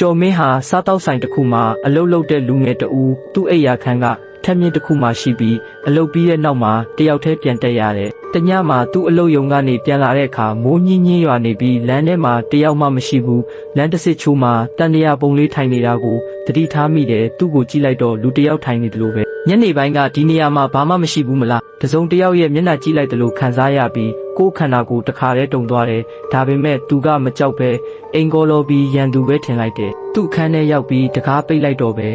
ကျော်မင်းဟာစားတောက်ဆိုင်တစ်ခုမှာအလုတ်လုတ်တဲ့လူငယ်တဦးသူ့အိယာခန်းကထက်မြင့်တစ်ခုမှရှိပြီးအလုတ်ပြီးတဲ့နောက်မှာတယောက်တည်းပြန်တက်ရတယ်။တညမှာသူ့အလုတ်ယုံကနေပြန်လာတဲ့အခါမိုးညင်းညင်းရွာနေပြီးလမ်းထဲမှာတယောက်မှမရှိဘူး။လမ်းတစ်စစ်ချိုးမှာတန်တရာပုံလေးထိုင်နေတာကိုသတိထားမိတယ်သူ့ကိုကြည့်လိုက်တော့လူတစ်ယောက်ထိုင်နေတယ်လို့ပဲ။ညနေပိုင်းကဒီနေရာမှာဘာမှမရှိဘူးမလား။တစုံတစ်ယောက်ရဲ့မျက်နှာကြည့်လိုက်တယ်လို့ခံစားရပြီး ကိုယ်ခန္ဓာကိုယ်တစ်ခါတည်းတုံသွားတယ်။ဒါပေမဲ့သူကမကြောက်ပဲအင်္ဂေါလောပြီးရန်သူပဲထင်လိုက်တယ်။သူ့အခန်းထဲရောက်ပြီးတကားပိတ်လိုက်တော့ပဲ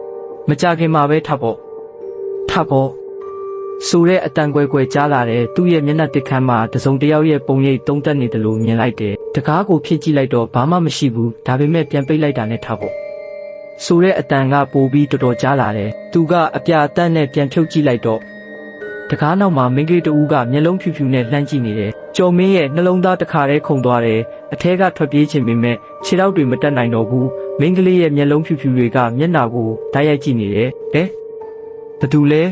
။မကြခင်မှာပဲထပ်ပေါ့။ထပ်ပေါ့။ဆိုတဲ့အတန်ကွဲကွဲကြားလာတဲ့သူ့ရဲ့မျက်နှာတစ်ခမ်းမှာတစုံတစ်ယောက်ရဲ့ပုံရိပ်တုံးတက်နေတယ်လို့မြင်လိုက်တယ်။တကားကိုဖြစ်ကြည့်လိုက်တော့ဘာမှမရှိဘူး။ဒါပေမဲ့ပြန်ပိတ်လိုက်တာနဲ့ထပ်ပေါ့။ဆိုတဲ့အတန်ကပိုပြီးတော်တော်ကြားလာတယ်။သူကအပြာအတန်းနဲ့ပြန်ဖြုတ်ကြည့်လိုက်တော့ တကားနောက်မှာမိန်းကလေးတဦးကမျက်လုံးဖြူဖြူနဲ့လှမ်းကြည့်နေတယ်။ကျော်မင်းရဲ့နှလုံးသားတစ်ခါတည်းခုန်သွားတယ်။အထဲကထွက်ပြေးခြင်းပေမဲ့ခြေထောက်တွေမတက်နိုင်တော့ဘူး။မိန်းကလေးရဲ့မျက်လုံးဖြူဖြူတွေကမျက်နှာကိုဓာတ်ရိုက်ကြည့်နေတယ်။ဟဲ့။ဘာတူလဲ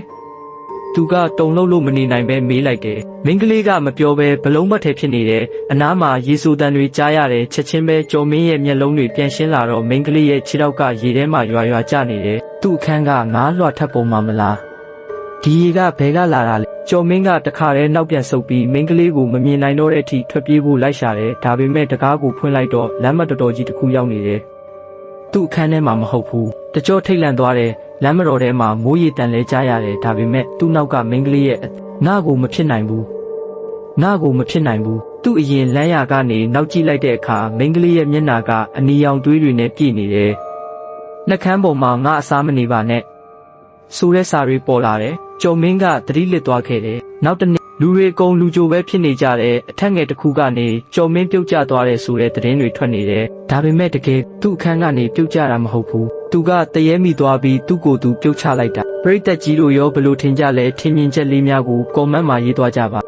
။သူကတုံလုံးလို့မနေနိုင်ပဲမေးလိုက်တယ်။မိန်းကလေးကမပြောဘဲဘလုံးမထဲဖြစ်နေတယ်။အနားမှာရေဆူတန်တွေကြားရတယ်ချက်ချင်းပဲကျော်မင်းရဲ့မျက်လုံးတွေပြန်ရှင်းလာတော့မိန်းကလေးရဲ့ခြေထောက်ကရေထဲမှာရွာရွာကျနေတယ်။သူ့အခန်းကငားလွှတ်ထပ်ပုံမှာမလား။ ဒီရေကဘဲကလာတာလဲကျော်မင်းကတခါတည်းနောက်ပြန်ဆုပ်ပြီးမိန်းကလေးကိုမမြင်နိုင်တော့တဲ့အထိထွက်ပြေးဖို့လိုက်ရှာတယ်ဒါပေမဲ့တကားကိုဖွင့်လိုက်တော့လမ်းမတော်တော်ကြီးတစ်ခုရောက်နေတယ်သူ့အခန်းထဲမှာမဟုတ်ဘူးတကြောထိတ်လန့်သွားတယ်လမ်းမတော်ထဲမှာမိုးရေတန်လဲကြားရတယ်ဒါပေမဲ့သူ့နောက်ကမိန်းကလေးရဲ့ငါ့ကိုမဖြစ်နိုင်ဘူးငါ့ကိုမဖြစ်နိုင်ဘူးသူ့အရင်လမ်းရကနေနောက်ကြည့်လိုက်တဲ့အခါမိန်းကလေးရဲ့မျက်နှာကအနီရောင်သွေးတွေနဲ့ပြည့်နေတယ်နှကန်းပေါ်မှာငါအစားမနေပါနဲ့ဆိုတဲ့စာတွေပေါ်လာတယ်။ ကျော်မင်းကသတိလစ်သွားခဲ့တယ်။နောက်တစ်နေ့လူတွေအကုန်လူကြိုပဲဖြစ်နေကြတယ်။အထက်ငယ်တစ်ခုကနေကျော်မင်းပြုတ်ကျသွားတယ်ဆိုတဲ့သတင်းတွေထွက်နေတယ်။ဒါပေမဲ့တကယ်သူ့အခန်းကနေပြုတ်ကျတာမဟုတ်ဘူး။သူကတရေမိသွားပြီးသူ့ကိုယ်သူပြုတ်ချလိုက်တာ။ပရိသတ်ကြီးတို့ရောဘယ်လိုထင်ကြလဲထင်မြင်ချက်လေးများကိုကွန်မန့်မှာရေးသွားကြပါ